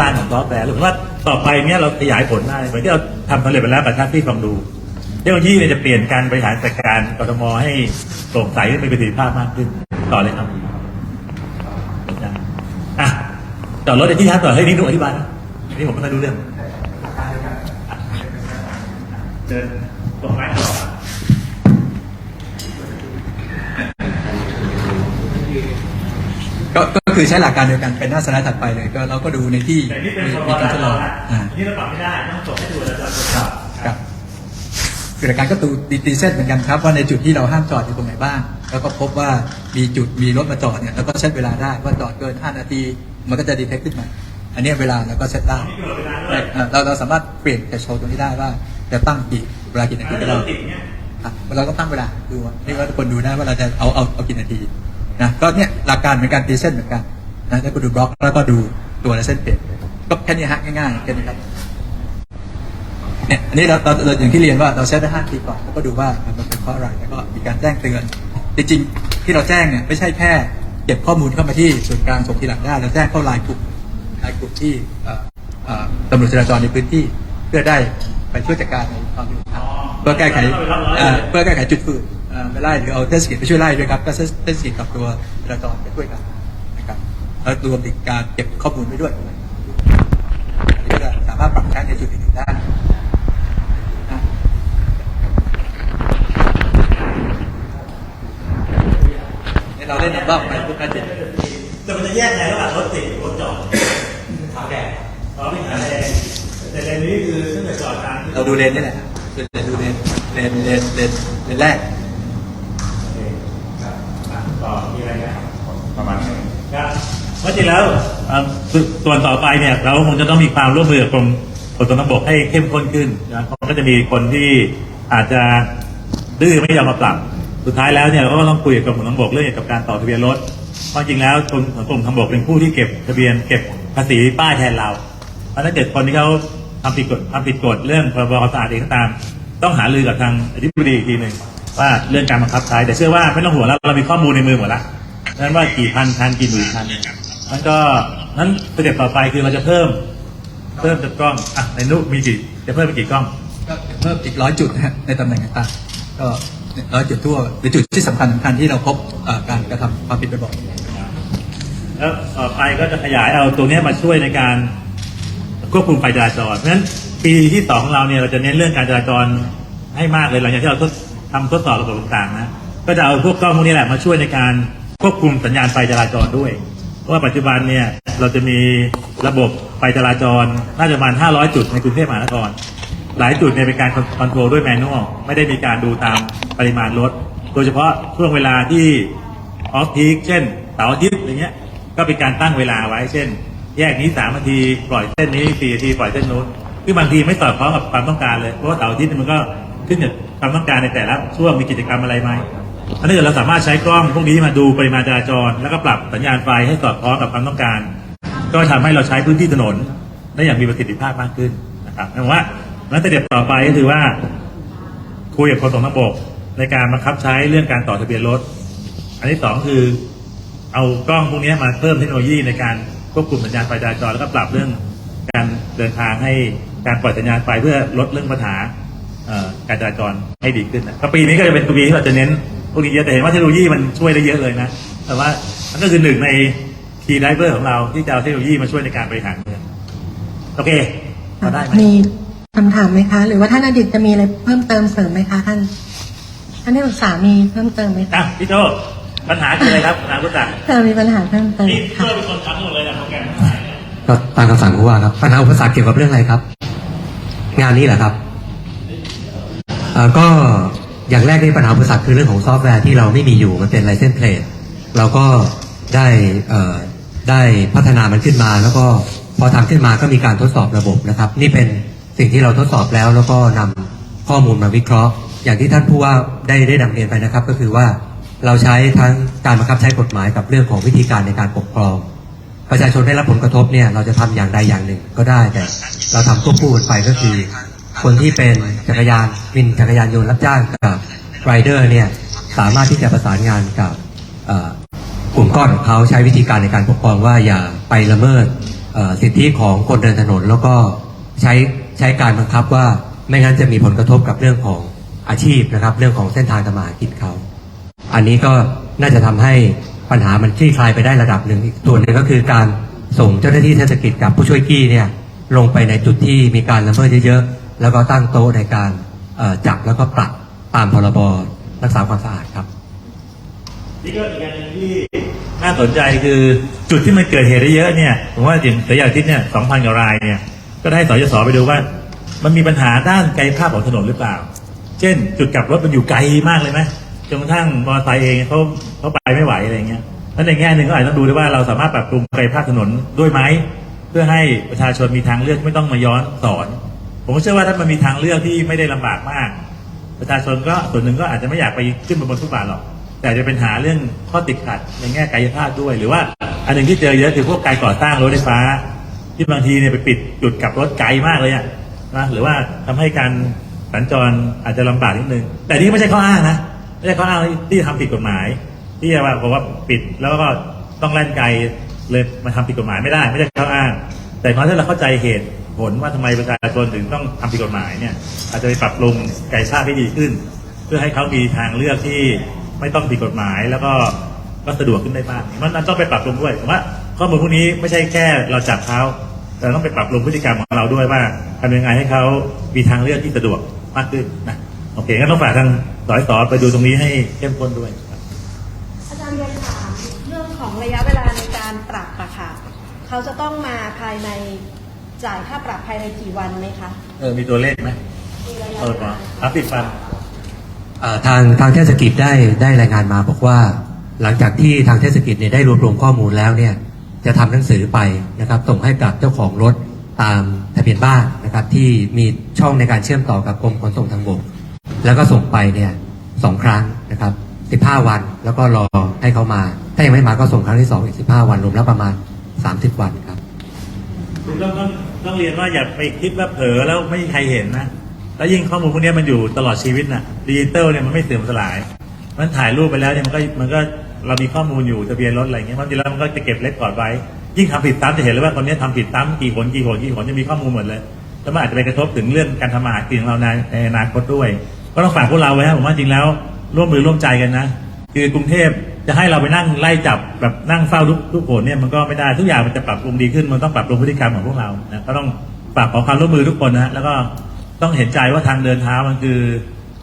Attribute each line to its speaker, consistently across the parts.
Speaker 1: ลานของซอฟต์แวร์หรือว่าต่อไปเนี้ยเราขยายผลได้เหมือนที่เราทำสำเร็จไปแล้วกับท่านที่ลองดูเทคโนโลยีเนี่ยจะเปลี่ยนการบริหารจัดการกรทมให้โปร่งใสและมีประสิทธิภาพมากขึ้นต่อเลยครับอะจอดรถในที่ท่าต่อให้ยนี่หนูอธิบายนี่ผมไม่ค่อยรู้เรื่องเดินตรงไหนต่อ
Speaker 2: ก็ คือใช้หลักการเดียวกันเป็นหน้าสไลด์ถัดไปเลยก็เราก็ดูในที่
Speaker 1: แต่นี่เป็น
Speaker 2: มี
Speaker 1: พร
Speaker 2: มี
Speaker 1: บ
Speaker 2: การทดลอง
Speaker 1: นะ
Speaker 2: อ่า
Speaker 1: นี่เราปรับไม่ได้ต้องส่งให้ดูแล้วจะตรวจสอบ
Speaker 2: ครับคือหลักการก็ตูดีตีเส้นเหมือนกันครับว่าในจุดที่เราห้ามจอดอยู่ตรงไหนบ้าง แล้วก็พบว่ามีจุดมีรถมาจอดเนี่ยเราก็เซตเวลาได้ว่าจอดเกิน 5 นาที มันก็จะดีเทคขึ้นมาอันเนี้ยเวลาเราก็เซตได้เอ่อเราเราสามารถเปลี่ยนแต่โชว์ตรงนี้ได้ว่าจะตั้งกี่เวลากี่นาที
Speaker 1: ถ้า
Speaker 2: ก็
Speaker 1: เรา
Speaker 2: ได้
Speaker 1: ติดเนี่ย
Speaker 2: อะเราก็ตั้งเวลาดูว่านี่ว่าทุกคนดูได้ว่าเราจะเอาเอาเอากี่นาทีนะก็เนี่ยหลักการเหมือนกันตีเส้นเหมือนกัน นะแล้วก็ดูบล็อกแล้วก็ดูตัวและเส้นเปลี่ยนก็แค่นี้ฮะง่ายๆแค่นี้ครับเนี่ยอันนี้เราเราเราอย่างที่เรียนว่าเราเซตได้ห้าทีก่อนแล้วก็ดูว่ามันเป็นเพราะอะไรแล้วก็มีการแจ้งเตือนจริงๆที่เราแจ้งเนี่ยไม่ใช่แค่เก็บข้อมูลเข้ามาที่ส่วนกลางส่งทีหลังได้เราแจ้งเข้าไลน์กลุ่มไลน์กลุ่มที่ตำรวจจราจรในพื้นที่เพื่อได้ไปช่วยจัดการในความผิดพลาดเพื่อแก้ไขเพื่อแก้ไขจุดฝืนเอ่ไปไล่หรือเอาเทศกิจไปช่วยไล่ด้วยครับก็เทศกิจกับตัวจราจรไปช่วยกัน แล้วรวมถึงการเก็บข้อมูลไปด้วยอันนี้ก็จะสามารถปรับใช้ในจุดอื่นๆได้นะเนี่ยเราได้นำรอบไปทุกนาที
Speaker 1: แต่มันจะแยกไงระหว่างรถติดกับรถจอดขาวแดงอ๋อไม่ขาวแดงแต่เลนนี้คือถ้าเกิดจอดกลาง
Speaker 2: เราดูเลนนี่แหละส่วนใหญ่ดูเลนเลนเลนเลนเลนแรก
Speaker 1: ต่อมีอะไรนะประมาณนี้ครับ เพราะจริงแล้วเอ่อส่วนต่อไปเนี่ยเราคงจะต้องมีความร่วมมือกับกรมขนส่งทางบกให้เข้มข้นขึ้นนะเพราะมันก็จะมีคนที่อาจจะดื้อไม่ยอมมาปรับ สุดท้ายแล้วเนี่ยเราก็ต้องคุยกับกรมขนส่งทางบกเรื่องเกี่ยวกับการต่อทะเบียนรถเพราะจริงแล้วกรมขนส่งทางบกเป็นผู้ที่เก็บทะเบียนเก็บภาษีป้ายแทนเรา เพราะถ้าเกิดคนที่เขาทำผิดกฎทำผิดกฎเรื่องพรบความสะอาดเองก็ตาม ต้องหารือกับทางอธิบดีอีกทีหนึ่งว่าเรื่องการบังคับใช้แต่เชื่อว่าไม่ต้องห่วงแล้วเรามีข้อมูลในมือหมดแล้วนั้นว่ากี่พันคันกี่หมื่นคันเนี่ย มันก็นั้นสเต็ปต่อไปคือเราจะเพิ่ม เพิ่มจากกล้องอะในนุมีกี่จะเพิ่มไปกี่กล้อง
Speaker 2: ก็เพิ่มอีกร้อยจุดนะฮะในตำแหน่งต่างๆก็ร้อยจุดทั่วหรือจุดที่สำคัญสำคัญที่เราพบเอ่อการกระทำความผิดบ่อยๆ
Speaker 1: แล้วต่อไปก็จะขยายเอาตัวเนี้ยมาช่วยในการควบคุมไฟจราจรเพราะฉะนั้นปีที่สองของเราเนี่ยเราจะเน้นเรื่องการจราจรให้มากเลยหลังจากที่เราทดทำทดสอบระบบต่างๆนะก็จะเอาพวกกล้องพวกนี้แหละมาช่วยในการควบคุมสัญญาณไฟจราจรด้วยเพราะ ว่าปัจจุบันเนี่ยเราจะมีระบบไฟจราจรน่าจะประมาณ 500 จุดในกรุงเทพมหานคร หลายจุดเนี่ยเป็นการคอนโทรลด้วยแมนนวลไม่ได้มีการดูตามปริมาณรถ โดยเฉพาะช่วงเวลาที่ออฟพีคเช่นเสาร์อาทิตย์อะไรเงี้ยก็เป็นการตั้งเวลาไว้เช่น แยกนี้สามนาทีปล่อยเส้นนี้สี่นาทีปล่อยเส้นนู้นคือบางทีไม่สอดคล้องกับความต้องการเลยเพราะว่าเสาร์อาทิตย์มันก็ขึ้นกับความต้องการในแต่ละช่วงมีกิจกรรมอะไรไหม ถ้าเกิดเราสามารถใช้กล้องพวกนี้มาดูปริมาณจราจร แล้วก็ปรับสัญญาณไฟให้สอดคล้องกับความต้องการ ก็ทำให้เราใช้พื้นที่ถนนได้อย่างมีประสิทธิภาพมากขึ้นนะครับผมว่านั้นสเต็ปต่อไปก็คือว่า คุยกับคนส่งทางบกในการบังคับใช้เรื่องการต่อทะเบียนรถ อันที่สองคือเอากล้องพวกนี้มาเพิ่มเทคโนโลยีในการควบคุมสัญญาณไฟจราจรแล้วก็ปรับเรื่องการเดินทางให้การปล่อยสัญญาณไฟเพื่อลดเรื่องปัญหาการจราจรให้ดีขึ้นนะปีนี้ก็จะเป็นปีที่เราจะเน้น พวกนี้เยอะแต่เห็นว่าเทคโนโลยีมันช่วยได้เยอะเลยนะ แต่ว่ามันก็คือหนึ่งในคีย์ไดเวอร์ของเราที่จะเอาเทคโนโลยีมาช่วยในการบริหารเมืองโอเคพอได้ไหม
Speaker 3: มีคำถามไหมคะ หรือว่าท่านอดิตจะมีอะไรเพิ่มเติมเสริมไหมคะท่านท่านที่ปรึกษามีเพิ่มเติมไหม
Speaker 1: อะ
Speaker 3: คะ
Speaker 1: พี่โจปัญหาคืออะไรครับปัญหาคุณตา
Speaker 3: เธอมีปัญหาเพิ่มเติม
Speaker 1: นี่พี่
Speaker 3: ค่ะ
Speaker 1: โจเป็นคนทำหมดเลยนะโปรแกรมทั้งหลายเนี่ย
Speaker 4: ก็ตามคำสั่งผู้ว่าครับปัญหาอุปสรรคเกี่ยวกับเรื่องอะไรครับ งานนี้แหละครับเอ่อก็ อย่างแรกในปัญหาอุปสรรคคือเรื่องของซอฟต์แวร์ที่เราไม่มีอยู่มันเป็น license plate เราก็ได้ได้พัฒนามันขึ้นมา แล้วก็พอทำขึ้นมาก็มีการทดสอบระบบนะครับ นี่เป็นสิ่งที่เราทดสอบแล้วแล้วก็นำข้อมูลมาวิเคราะห์ อย่างที่ท่านผู้ว่าได้ได้นำเรียนไปนะครับ ก็คือว่าเราใช้ทั้งการบังคับใช้กฎหมายกับเรื่องของวิธีการในการปกครอง ประชาชนได้รับผลกระทบเนี่ยเราจะทำอย่างใดอย่างหนึ่งก็ได้แต่เราทำควบคู่กันไปก็คือ คนที่เป็นจักรยานวินจักรยานยนต์รับจ้างกับไรเดอร์เนี่ยสามารถที่จะประสานงานกับกลุ่มก้อนของเขาใช้วิธีการในการปกครองว่าอย่าไปละเมิดสิทธิของคนเดินถนน แล้วก็ใช้ใช้การบังคับว่าไม่งั้นจะมีผลกระทบกับเรื่องของอาชีพนะครับ เรื่องของเส้นทางธรรมากินเขา อันนี้ก็น่าจะทำให้ปัญหามันคลี่คลายไปได้ระดับหนึ่งอีกส่วนหนึ่งก็คือการส่งเจ้าหน้าที่เทศกิจกับผู้ช่วยกี้เนี่ยลงไปในจุดที่มีการละเมิดเยอะๆ แล้วก็ตั้งโต๊ะในการจับแล้วก็ปรับตามพรบรักษาความสะอาดครับ
Speaker 1: นี่ก็อีกอันหนึ่งที่น่าสนใจคือจุดที่มันเกิดเหตุได้เยอะเนี่ยผมว่าอย่างสยามทิศเนี่ยสองพันกว่ารายเนี่ยก็ได้สยศไปดูว่า มันมีปัญหาด้านกายภาพของถนนหรือเปล่า เช่น จุดกลับรถมันอยู่ไกลมากเลยไหมจนกระทั่งมอเตอร์ไซค์เองเขาเขาไปไม่ไหวอะไรเงี้ยแล้วในแง่หนึ่งก็อาจจะต้องดูด้วยว่าเราสามารถปรับปรุงกายภาพถนนด้วยไหมเพื่อให้ประชาชนมีทางเลือกไม่ต้องมาย้อนสอน ผมเชื่อว่าถ้ามันมีทางเลือกที่ไม่ได้ลำบากมาก ประชาชนก็ส่วนหนึ่งก็อาจจะไม่อยากไปขึ้นบนฟุตบาทหรอก แต่จะเป็นหาเรื่องข้อติดขัดในแง่กายภาพด้วย หรือว่าอันหนึ่งที่เจอเยอะคือพวกการก่อสร้างรถไฟฟ้า ที่บางทีเนี่ยไปปิดจุดกลับรถไกลมากเลยอะนะหรือว่าทำให้การสัญจรอาจจะลำบากนิดนึง แต่นี่ไม่ใช่ข้ออ้างนะไม่ใช่ข้ออ้างที่ทำผิดกฎหมาย ที่จะว่าบอกว่าปิดแล้วก็ต้องแล่นไกลเลยมาทำผิดกฎหมายไม่ได้ ไม่ใช่ข้ออ้าง แต่พราะถ้าเราเข้าใจเหตุ ผลว่าทำไมประชาชนถึงต้องทำผิดกฎหมายเนี่ยอาจจะไปปรับปรุงไก่ชาติให้ดีขึ้น เพื่อให้เขามีทางเลือกที่ไม่ต้องผิดกฎหมาย แล้วก็ก็สะดวกขึ้นได้บ้างมันมันต้องไปปรับปรุงด้วยผมว่าข้อมูลพวกนี้ไม่ใช่แค่เราจับเขาแต่ต้องไปปรับปรุงพฤติกรรมของเราด้วยว่าทำยังไงให้เขามีทางเลือกที่สะดวกมากขึ้นนะโอเคงั้นต้องฝากทางสอยสอไปดูตรงนี้ให้เข้มข้นด้วย
Speaker 5: อาจารย์เรียนถามเรื่องของระยะเวลาในการปรับอะค่ะเขาจะต้องมาภายใน จ่ายค่าปรับภายในกี่วันไหมคะ
Speaker 1: เออ มีตัวเลขไหม
Speaker 5: มีระยะ
Speaker 1: เออ
Speaker 5: เวลา
Speaker 1: ครับติดฟัน
Speaker 4: เอ่อทางทางเทศกิจได้ได้รายงานมาบอกว่า หลังจากที่ทางเทศกิจเนี่ยได้รวบรวมข้อมูลแล้วเนี่ยจะทำหนังสือไปนะครับส่งให้กับเจ้าของรถตามทะเบียนบ้านนะครับที่มีช่องในการเชื่อมต่อกับกรมขนส่งทางบก แล้วก็ส่งไปเนี่ยสองครั้งนะครับ15 วันแล้วก็รอให้เขามา ถ้ายังไม่มาก็ส่งครั้งที่สองอีก15 วันรวมแล้วประมาณ 30 วันครับ
Speaker 1: ต้องต้องต้องเรียนว่าอย่าไปคิดว่าเผลอแล้วไม่มีใครเห็นนะ แล้วยิ่งข้อมูลพวกนี้มันอยู่ตลอดชีวิตน่ะดิจิตอลเนี่ยมันไม่เสื่อมสลาย มันถ่ายรูปไปแล้วเนี่ยมันก็มันก็เรามีข้อมูลอยู่ทะเบียนรถอะไรเงี้ยบางทีแล้วมันก็จะเก็บเล็กกอดไว้ ยิ่งทำผิดซ้ำจะเห็นเลยว่าคนนี้ทำผิดซ้ำกี่คนกี่คนกี่คนจะมีข้อมูลหมดเลยแล้วมันอาจจะไปกระทบถึงเรื่องการทำมาหากินของเราในในอนาคตด้วย ก็ต้องฝากพวกเราไว้ครับผมว่าจริงแล้ว ร่วมมือร่วมใจกันนะ คือกรุงเทพ จะให้เราไปนั่งไล่จับแบบนั่งเฝ้าทุกทุกคนเนี่ยมันก็ไม่ได้ทุกอย่างมันจะปรับปรุงดีขึ้น มันต้องปรับปรุงพฤติกรรมของพวกเรานะก็ต้องฝากขอความร่วมมือทุกคนนะฮะแล้วก็ต้องเห็นใจว่าทางเดินเท้ามันคือ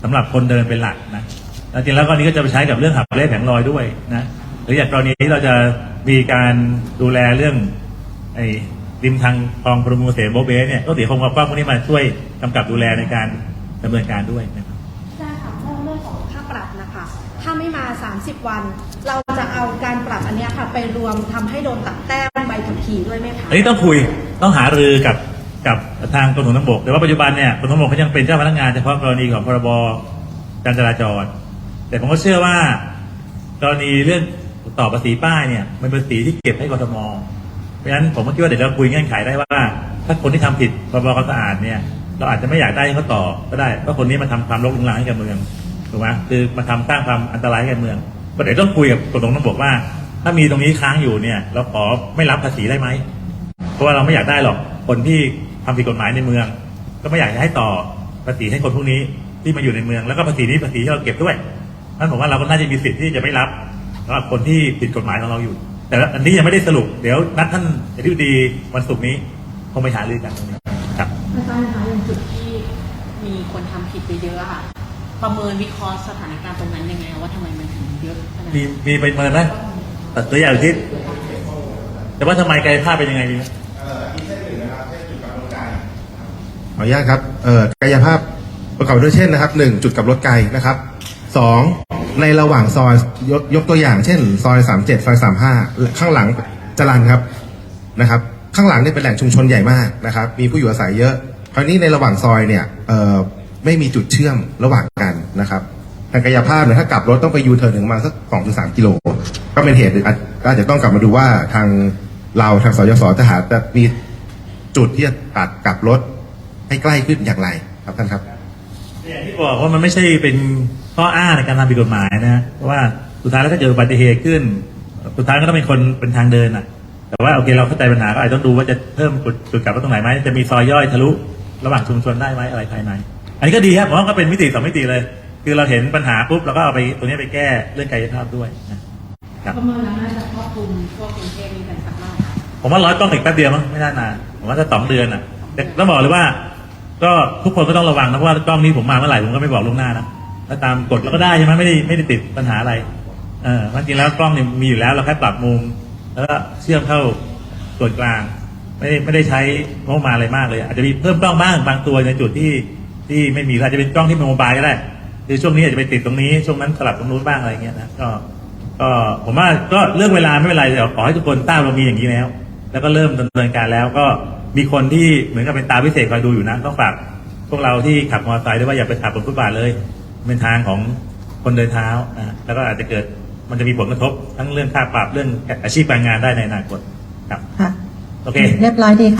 Speaker 1: สำหรับคนเดินเป็นหลักนะแล้วจริงแล้วก็นี้ก็จะไปใช้กับเรื่องหับเล่แผงลอยด้วยนะหรืออย่างกรณีนี้เราจะมีการดูแลเรื่องไอ้ริมทางคลองพรหมเสนโบเบเนี่ยก็เดี๋ยคงเอากล้องพวกนี้มาช่วยกำกับดูแลในการดำเนินการด้วยนะ
Speaker 5: 30 วัน เราจะเอาการปรับอันเนี้ยค่ะไปรวมทำให้โดนตัดแต้มใบขับขี่ด้วยไหมคะ
Speaker 1: อันนี้ต้องคุยต้องหารือกับกับทางกรมขนส่งทางบก แต่ว่าปัจจุบันเนี่ยกรมขนส่งทางบกเขายังเป็นเจ้าพนักงานเฉพาะกรณีของพรบการจราจร แต่ผมก็เชื่อว่า กรณีเรื่องต่อภาษีป้ายเนี่ยมันเป็นภาษีที่เก็บให้กรทมเพราะฉะนั้นผมก็คิดว่าเดี๋ยวเราคุยเงื่อนไขได้ว่า ถ้าคนที่ทำผิดพรบความสะอาดเนี่ย เราอาจจะไม่อยากได้ให้เขาต่อก็ได้เพราะคนนี้มาทำความรกรุงรังให้กับเมือง ถูกไหมคือมาทำสร้างความอันตรายให้กับเมืองก็เดี๋ยวต้องคุยกับกรมขนส่งทางบกว่า ถ้ามีตรงนี้ค้างอยู่เนี่ยเราขอไม่รับภาษีได้ไหมเพราะว่าเราไม่อยากได้หรอกคนที่ทำผิดกฎหมายในเมือง ก็ไม่อยากจะให้ต่อภาษีให้คนพวกนี้ที่มาอยู่ในเมือง แล้วก็ภาษีนี้ภาษีที่เราเก็บด้วยนั่นผมว่าเราก็น่าจะมีสิทธิ์ที่จะไม่รับสำหรับคนที่ผิดกฎหมายของเราอยู่ แต่อันนี้ยังไม่ได้สรุปเดี๋ยวนัดท่านอธิบดีวันศุกร์นี้คงไปหารือกันตรงนี้ครับ
Speaker 6: อาจารย์คะอย่างจุดที่มีคนทำผิดไปเยอะค่ะ ประเมินวิเคราะห์สถานการณ์ตรงนั้นยังไงว่าทำไมมันถึงเยอะขนาด
Speaker 1: มี
Speaker 6: นั้น
Speaker 1: มีไปเมินไหมตัดตัวอย่างที่แต่ว่าทำไมกายภาพเป็นยังไงดีไหม
Speaker 7: ขออนุญาตครับเอ่อกายภาพประกอบด้วยเช่นนะครับหนึ่งจุดกลับรถไกลนะครับสองในระหว่างซอยยกยกตัวอย่างเช่น ซอยสามเจ็ดซอยสามห้าข้างหลังจรันครับนะครับ ข้างหลังเนี่ยเป็นแหล่งชุมชนใหญ่มากนะครับ มีผู้อยู่อาศัยเยอะคราวนี้ในระหว่างซอยเนี่ยเอ่อ ไม่มีจุดเชื่อมระหว่างกันนะครับทางกายภาพเนี่ยถ้ากลับรถต้องไปยูเทิร์นถึงมาสักสองถึงสามกิโล ก็เป็นเหตุอาจจะต้องกลับมาดูว่าทางเราทางสยศจะหาจะมีจุดที่จะตัดกลับรถให้ใกล้ขึ้นอย่างไรครับท่านครับ
Speaker 1: อย่างที่บอกว่ามันไม่ใช่เป็นข้ออ้างในการทำผิดกฎหมายนะเพราะว่าสุดท้ายแล้วถ้าเกิดอุบัติเหตุขึ้น สุดท้ายก็ต้องเป็นคนเป็นทางเดินอะ แต่ว่าโอเคเราเข้าใจปัญหาก็อาจจะต้องดูว่าจะเพิ่มจุดกลับรถตรงไหนไหมจะมีซอยย่อยทะลุระหว่างชุมชนได้ไหมอะไรภายใน นนี้ก็ดีครับผมว่าก็เป็นมิติสองมิติเลย คือเราเห็นปัญหาปุ๊บเราก็เอาไปตัวนี้ไปแก้เรื่องกายภาพด้วยนะครับ
Speaker 6: ประเมินแล้วน่าจะครอบคลุมทั่วกรุงเทพนี่กันสักเท่าไหร่คะ
Speaker 1: ผมว่าร้อยกล้องอีกแป๊บเดียวมั้งไม่น่านานผมว่าถ้าสองเดือนอะแต่ต้องบอกเลยว่า ก็ทุกคนก็ต้องระวังนะเพราะว่ากล้องนี้ผมมาเมื่อไหร่ผมก็ไม่บอกล่วงหน้านะถ้าตามกฎเราก็ได้ใช่ไหมไม่ได้ไม่ได้ติดปัญหาอะไรเออจริงๆแล้วกล้องเนี่ยมีอยู่แล้วเราแค่ปรับมุม แล้วก็เชื่อมเข้าส่วนกลาง ไม่ได้ไม่ได้ใช้งบประมาณอะไรมากเลย อาจจะมีเพิ่มกล้องบ้างบางตัวในจุดที่ ที่ไม่มีอาจจะเป็นกล้องที่เป็นโมบายก็ได้คือช่วงนี้อาจจะไปติดตรงนี้ช่วงนั้นสลับตรงนู้นบ้างอะไรเงี้ยนะก็ก็ผมว่าก็เรื่องเวลาไม่เป็นไรเดี๋ยวขอให้ทุกคนทราบเรามีอย่างนี้แล้ว แล้วก็เริ่มดำเนินการแล้วก็มีคนที่เหมือนกับเป็นตาพิเศษคอยดูอยู่นะต้องฝากพวกเราที่ขับมอเตอร์ไซค์ด้วยว่าอย่าไปขับบนฟุตบาทเลยเป็นทางของคนเดินเท้านะแล้วก็อาจจะเกิดมันจะมีผลกระทบทั้งเรื่องค่าปรับเรื่องอาชีพการงานได้ในอนาคตครับ
Speaker 3: ค่ะ
Speaker 1: โอเค
Speaker 3: เรียบร้อยดีค่ะ